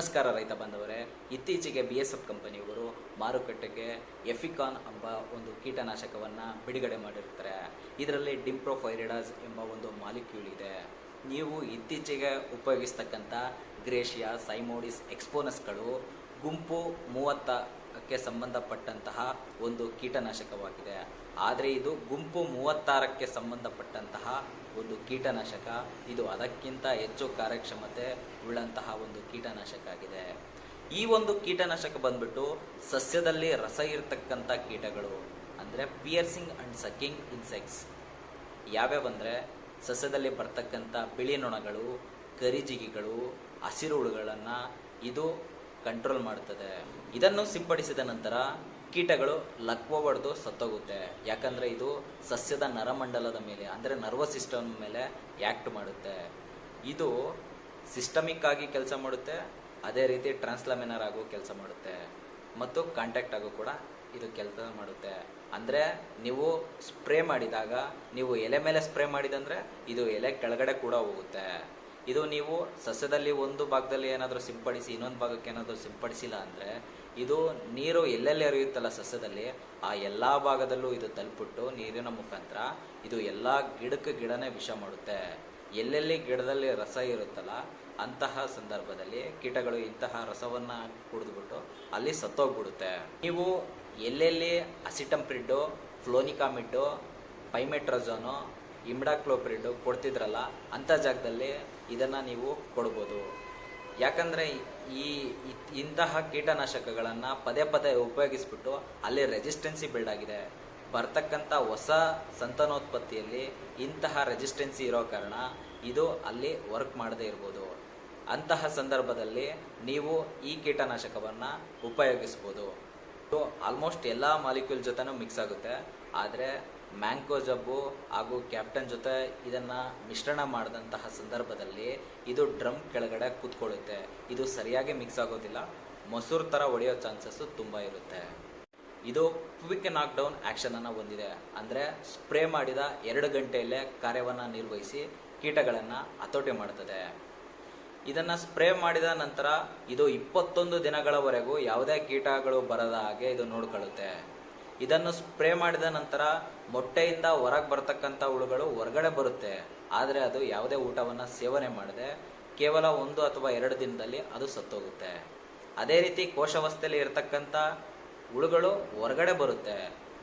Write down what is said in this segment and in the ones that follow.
ನಮಸ್ಕಾರ ರೈತ ಬಾಂಧವರೇ. ಇತ್ತೀಚೆಗೆ ಬಿ ಎಸ್ ಎಫ್ ಕಂಪನಿಯವರು ಮಾರುಕಟ್ಟೆಗೆ ಎಫಿಕಾನ್ ಎಂಬ ಒಂದು ಕೀಟನಾಶಕವನ್ನು ಬಿಡುಗಡೆ ಮಾಡಿರ್ತಾರೆ ಇದರಲ್ಲಿ ಡಿಂಪ್ರೋಫೈರಿಡಾಸ್ ಎಂಬ ಒಂದು ಮಾಲಿಕ್ಯೂಲ್ ಇದೆ. ನೀವು ಇತ್ತೀಚೆಗೆ ಉಪಯೋಗಿಸ್ತಕ್ಕಂಥ ಗ್ರೇಷಿಯಾ ಸೈಮೋಡಿಸ್ ಎಕ್ಸ್ಪೋನಸ್ಗಳು ಗುಂಪು ಮೂವತ್ತಕ್ಕೆ ಸಂಬಂಧಪಟ್ಟಂತಹ ಒಂದು ಕೀಟನಾಶಕವಾಗಿದೆ. ಆದರೆ ಇದು ಗುಂಪು ಮೂವತ್ತಾರಕ್ಕೆ ಸಂಬಂಧಪಟ್ಟಂತಹ ಒಂದು ಕೀಟನಾಶಕ. ಇದು ಅದಕ್ಕಿಂತ ಹೆಚ್ಚು ಕಾರ್ಯಕ್ಷಮತೆ ಉಳ್ಳಂತಹ ಒಂದು ಕೀಟನಾಶಕ ಆಗಿದೆ. ಈ ಒಂದು ಕೀಟನಾಶಕ ಬಂದ್ಬಿಟ್ಟು ಸಸ್ಯದಲ್ಲಿ ರಸ ಇರತಕ್ಕಂಥ ಕೀಟಗಳು, ಅಂದರೆ ಪಿಯರ್ಸಿಂಗ್ ಅಂಡ್ ಸಕ್ಕಿಂಗ್ ಇನ್ಸೆಕ್ಟ್ಸ್. ಯಾವ್ಯಾವ ಅಂದರೆ ಸಸ್ಯದಲ್ಲಿ ಬರ್ತಕ್ಕಂಥ ಬಿಳಿ ನೊಣಗಳು, ಕರಿಜಿಗಿಗಳು ಹಸಿರುಳುಗಳನ್ನು ಇದು ಕಂಟ್ರೋಲ್ ಮಾಡುತ್ತದೆ ಇದನ್ನು ಸಿಂಪಡಿಸಿದ ನಂತರ ಕೀಟಗಳು ಲಕ್ವ ಹೊಡೆದು ಸತ್ತೋಗುತ್ತೆ. ಯಾಕಂದರೆ ಇದು ಸಸ್ಯದ ನರಮಂಡಲದ ಮೇಲೆ, ಅಂದರೆ ನರ್ವಸ್ ಸಿಸ್ಟಮ್ ಮೇಲೆ ಆ್ಯಕ್ಟ್ ಮಾಡುತ್ತೆ. ಇದು ಸಿಸ್ಟಮಿಕ್ ಆಗಿ ಕೆಲಸ ಮಾಡುತ್ತೆ, ಅದೇ ರೀತಿ ಟ್ರಾನ್ಸ್ಲಮಿನರ್ ಆಗೋ ಕೆಲಸ ಮಾಡುತ್ತೆ, ಮತ್ತು ಕಾಂಟ್ಯಾಕ್ಟ್ ಆಗೋ ಕೂಡ ಇದು ಕೆಲಸ ಮಾಡುತ್ತೆ. ಅಂದರೆ ನೀವು ಸ್ಪ್ರೇ ಮಾಡಿದಾಗ, ನೀವು ಎಲೆ ಮೇಲೆ ಸ್ಪ್ರೇ ಮಾಡಿದಂದರೆ ಇದು ಎಲೆ ಕೆಳಗಡೆ ಕೂಡ ಹೋಗುತ್ತೆ. ಇದು ನೀವು ಸಸ್ಯದಲ್ಲಿ ಒಂದು ಭಾಗದಲ್ಲಿ ಏನಾದರೂ ಸಿಂಪಡಿಸಿ, ಇನ್ನೊಂದು ಭಾಗಕ್ಕೆ ಏನಾದರೂ ಸಿಂಪಡಿಸಿಲ್ಲ ಅಂದರೆ ಇದು ನೀರು ಎಲ್ಲೆಲ್ಲಿ ಹರಿಯುತ್ತಲ್ಲ ಸಸ್ಯದಲ್ಲಿ, ಆ ಎಲ್ಲ ಭಾಗದಲ್ಲೂ ಇದು ತಲುಪಿಟ್ಟು ನೀರಿನ ಮುಖಾಂತರ ಇದು ಎಲ್ಲ ಗಿಡಕ್ಕೆ ಗಿಡನೇ ವಿಷ ಮಾಡುತ್ತೆ. ಎಲ್ಲೆಲ್ಲಿ ಗಿಡದಲ್ಲಿ ರಸ ಇರುತ್ತಲ್ಲ, ಅಂತಹ ಸಂದರ್ಭದಲ್ಲಿ ಕೀಟಗಳು ಇಂತಹ ರಸವನ್ನು ಕುಡಿದ್ಬಿಟ್ಟು ಅಲ್ಲಿ ಸತ್ತೋಗ್ಬಿಡುತ್ತೆ. ನೀವು ಎಲ್ಲೆಲ್ಲಿ ಅಸಿಟಂಪ್ರಿಡ್ಡು ಫ್ಲೋನಿಕಾಮಿಡ್ಡು ಪೈಮೆಟ್ರಜೋನು ಇಮ್ಡಾಕ್ಲೋಪ್ರಿಡ್ಡು ಕೊಡ್ತಿದ್ರಲ್ಲ ಅಂಥ ಜಾಗದಲ್ಲಿ ಇದನ್ನು ನೀವು ಕೊಡ್ಬೋದು. ಯಾಕಂದರೆ ಈ ಇಂತಹ ಕೀಟನಾಶಕಗಳನ್ನು ಪದೇ ಪದೇ ಉಪಯೋಗಿಸ್ಬಿಟ್ಟು ಅಲ್ಲಿ ರೆಸಿಸ್ಟೆನ್ಸಿ ಬಿಲ್ಡ್ ಆಗಿದೆ ಬರ್ತಕ್ಕಂಥ ಹೊಸ ಸಂತಾನೋತ್ಪತ್ತಿಯಲ್ಲಿ ಇಂತಹ ರೆಸಿಸ್ಟೆನ್ಸಿ ಇರೋ ಕಾರಣ ಇದು ಅಲ್ಲಿ ವರ್ಕ್ ಮಾಡದೇ ಇರ್ಬೋದು. ಅಂತಹ ಸಂದರ್ಭದಲ್ಲಿ ನೀವು ಈ ಕೀಟನಾಶಕವನ್ನು ಉಪಯೋಗಿಸ್ಬೋದು. ಆಲ್ಮೋಸ್ಟ್ ಎಲ್ಲ ಮಾಲಿಕ್ಯೂಲ್ ಜೊತೆನೂ ಮಿಕ್ಸ್ ಆಗುತ್ತೆ. ಆದರೆ ಮ್ಯಾಂಕೋ ಜಬ್ಬು ಹಾಗೂ ಕ್ಯಾಪ್ಟನ್ ಜೊತೆ ಇದನ್ನು ಮಿಶ್ರಣ ಮಾಡಿದಂತಹ ಸಂದರ್ಭದಲ್ಲಿ ಇದು ಡ್ರಮ್ ಕೆಳಗಡೆ ಕೂತ್ಕೊಳ್ಳುತ್ತೆ. ಇದು ಸರಿಯಾಗಿ ಮಿಕ್ಸ್ ಆಗೋದಿಲ್ಲ. ಮೊಸರು ಥರ ಹೊಡೆಯೋ ಚಾನ್ಸಸ್ಸು ತುಂಬ ಇರುತ್ತೆ. ಇದು ಕ್ವಿಕ್ ನಾಕ್ ಡೌನ್ ಆ್ಯಕ್ಷನನ್ನು ಹೊಂದಿದೆ. ಅಂದರೆ ಸ್ಪ್ರೇ ಮಾಡಿದ ಎರಡು ಗಂಟೆಯಲ್ಲೇ ಕಾರ್ಯವನ್ನು ನಿರ್ವಹಿಸಿ ಕೀಟಗಳನ್ನು ಹತೋಟಿ ಮಾಡುತ್ತದೆ ಇದನ್ನು ಸ್ಪ್ರೇ ಮಾಡಿದ ನಂತರ ಇದು ಇಪ್ಪತ್ತೊಂದು ದಿನಗಳವರೆಗೂ ಯಾವುದೇ ಕೀಟಗಳು ಬರದ ಹಾಗೆ ಇದು ನೋಡ್ಕೊಳ್ಳುತ್ತೆ. ಇದನ್ನು ಸ್ಪ್ರೇ ಮಾಡಿದ ನಂತರ ಮೊಟ್ಟೆಯಿಂದ ಹೊರಗೆ ಬರ್ತಕ್ಕಂಥ ಹುಳುಗಳು ಹೊರಗಡೆ ಬರುತ್ತೆ. ಆದರೆ ಅದು ಯಾವುದೇ ಊಟವನ್ನು ಸೇವನೆ ಮಾಡದೆ ಕೇವಲ ಒಂದು ಅಥವಾ ಎರಡು ದಿನದಲ್ಲಿ ಅದು ಸತ್ತೋಗುತ್ತೆ. ಅದೇ ರೀತಿ ಕೋಶಾವಸ್ಥೆಯಲ್ಲಿ ಇರತಕ್ಕಂಥ ಹುಳುಗಳು ಹೊರಗಡೆ ಬರುತ್ತೆ.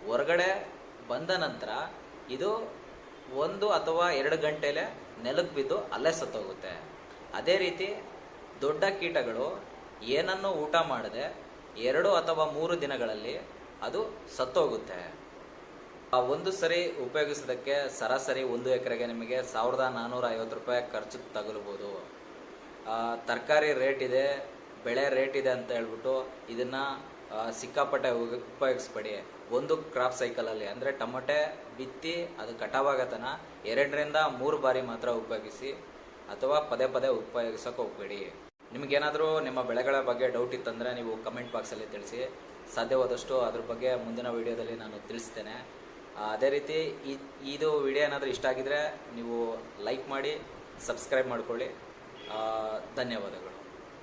ಹೊರಗಡೆ ಬಂದ ನಂತರ ಇದು ಒಂದು ಅಥವಾ ಎರಡು ಗಂಟೆಲೆ ನೆಲಕ್ಕೆ ಬಿದ್ದು ಅಲ್ಲೇ ಸತ್ತೋಗುತ್ತೆ. ಅದೇ ರೀತಿ ದೊಡ್ಡ ಕೀಟಗಳು ಏನನ್ನು ಊಟ ಮಾಡದೆ ಎರಡು ಅಥವಾ ಮೂರು ದಿನಗಳಲ್ಲಿ ಅದು ಸತ್ತೋಗುತ್ತೆ. ಆ ಒಂದು ಸರಿ ಉಪಯೋಗಿಸೋದಕ್ಕೆ ಸರಾಸರಿ ಒಂದು ಎಕರೆಗೆ ನಿಮಗೆ ಸಾವಿರದ ನಾನ್ನೂರ ಐವತ್ತು ರೂಪಾಯಿ ಖರ್ಚು ತಗಲ್ಬೋದು. ತರಕಾರಿ ರೇಟ್ ಇದೆ, ಬೆಳೆ ರೇಟ್ ಇದೆ ಅಂತ ಹೇಳ್ಬಿಟ್ಟು ಇದನ್ನು ಸಿಕ್ಕಾಪಟ್ಟೆ ಉಪಯೋಗಿಸ್ಬೇಡಿ. ಒಂದು ಕ್ರಾಪ್ ಸೈಕಲಲ್ಲಿ ಅಂದರೆ ಟೊಮೊಟೆ ಬಿತ್ತಿ ಅದು ಕಟಾವಾಗತನ ಎರಡರಿಂದ ಮೂರು ಬಾರಿ ಮಾತ್ರ ಉಪಯೋಗಿಸಿ ಅಥವಾ ಪದೇ ಪದೇ ಉಪಯೋಗಿಸೋಕೆ ಹೋಗಬೇಡಿ. ನಿಮಗೇನಾದರೂ ನಿಮ್ಮ ಬೆಳೆಗಳ ಬಗ್ಗೆ ಡೌಟ್ ಇತ್ತಂದರೆ ನೀವು ಕಮೆಂಟ್ ಬಾಕ್ಸಲ್ಲಿ ತಿಳಿಸಿ. ಸಾಧ್ಯವಾದಷ್ಟು ಅದ್ರ ಬಗ್ಗೆ ಮುಂದಿನ ವೀಡಿಯೋದಲ್ಲಿ ನಾನು ತಿಳಿಸ್ತೇನೆ. ಅದೇ ರೀತಿ ಈ, ಇದು ವಿಡಿಯೋ ಏನಾದರೂ ಇಷ್ಟ ಆಗಿದ್ರೆ ನೀವು ಲೈಕ್ ಮಾಡಿ ಸಬ್ಸ್ಕ್ರೈಬ್ ಮಾಡಿಕೊಳ್ಳಿ. ಧನ್ಯವಾದಗಳು.